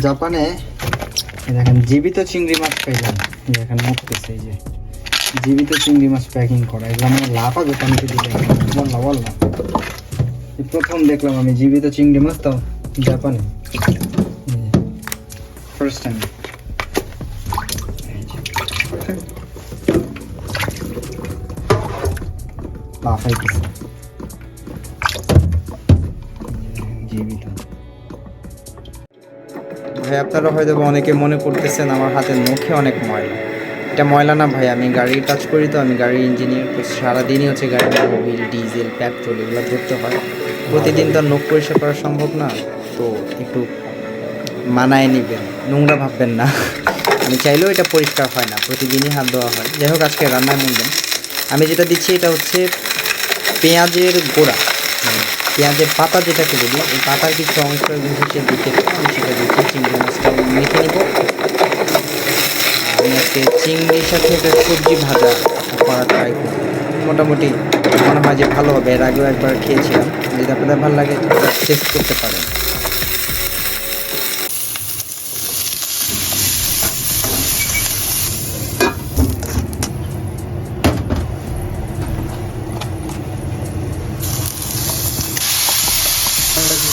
জাপানে দেখেন, জীবিত চিংড়ি মাছ পাইলাম। দেখেন মুখতেছে এই যে। জীবিত চিংড়ি মাছ প্যাকিং করা। এগুলো আমার হবে পানিতে দিলে বল না বল না প্রথম দেখলাম আমি জীবিত চিংড়ি মাছ, তো জাপানে। ফার্স্ট টাইম লাফাইতেছে। জীবিত। ভাই আপনারা হয়তো অনেকে মনে করতেছেন আমার হাতের নখে অনেক ময়লা। এটা ময়লা না ভাই, আমি গাড়ির কাজ করি তো, আমি গাড়ির ইঞ্জিনিয়ার তো সারাদিনই হচ্ছে গাড়ির মোবিল ডিজেল পেট্রোল এগুলো ধরতে হয়। প্রতিদিন তো নখ পরিষ্কার করা সম্ভব না, তো একটু মানায় নেবেন, নোংরা ভাববেন না। আমি চাইলেও এটা পরিষ্কার হয় না, প্রতিদিনই হাত দেওয়া হয়। যাই হোক, আজকে রান্নায় মনবেন আমি যেটা দিচ্ছি এটা হচ্ছে পেঁয়াজের গোড়া। পেঁয়াজের পাতা যেটাকে বলি, এই পাতার কিছু অংশ আমি সেটা দিচ্ছি। আজকে চিংড়ির সাথে একটা সবজি ভাজা করা। ট্রাই মোটামুটি মনে হয় যে ভালো হবে, এর আগেও একবার খেয়েছিলাম। যদি আপনাদের ভালো লাগে টেস্ট করতে পারেন। আমরা কি